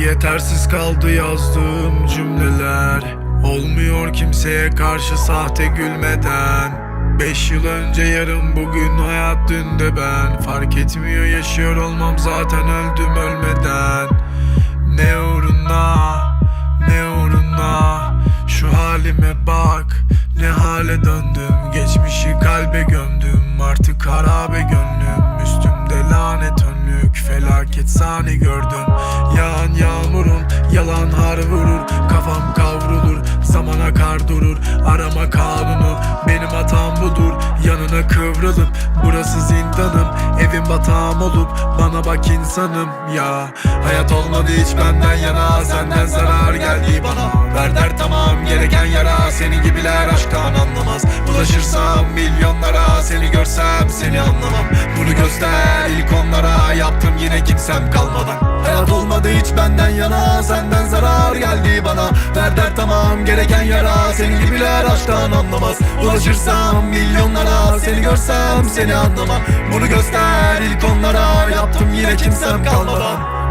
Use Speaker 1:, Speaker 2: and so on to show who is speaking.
Speaker 1: Yetersiz kaldı yazdığım cümleler. Olmuyor kimseye karşı sahte gülmeden. Beş yıl önce yarın bugün hayat dünde ben. Fark etmiyor yaşıyor olmam zaten öldüm ölmeden. Ne uğruna ne uğruna. Şu halime bak ne hale döndüm. Geçmişi kalbe gömdüm felaket sahne gördüm Yağan yağmurun yalan har vurur. Kafam kavrulur zaman akar durur. Arama kanunu benim hatam budur. Yanına kıvrılıp burası zindanım. Evim batağım olup bana bak insanım ya. Hayat olmadı hiç benden yana. Senden zarar geldi bana. Ver der tamam gereken yara. Senin gibiler aşktan anlamaz. Bulaşırsam milyonlara Seni görsem seni anlamam Bunu göster. İlk onlara Yaptım yine kimsem kalmadan. Hayat olmadı hiç benden yana Senden zarar geldi bana. Ver der tamam gereken yara Senin gibiler aşktan anlamaz. Ulaşırsam milyonlara Seni görsem seni anlamam. Bunu göster ilk onlara Yaptım yine kimsem kalmadan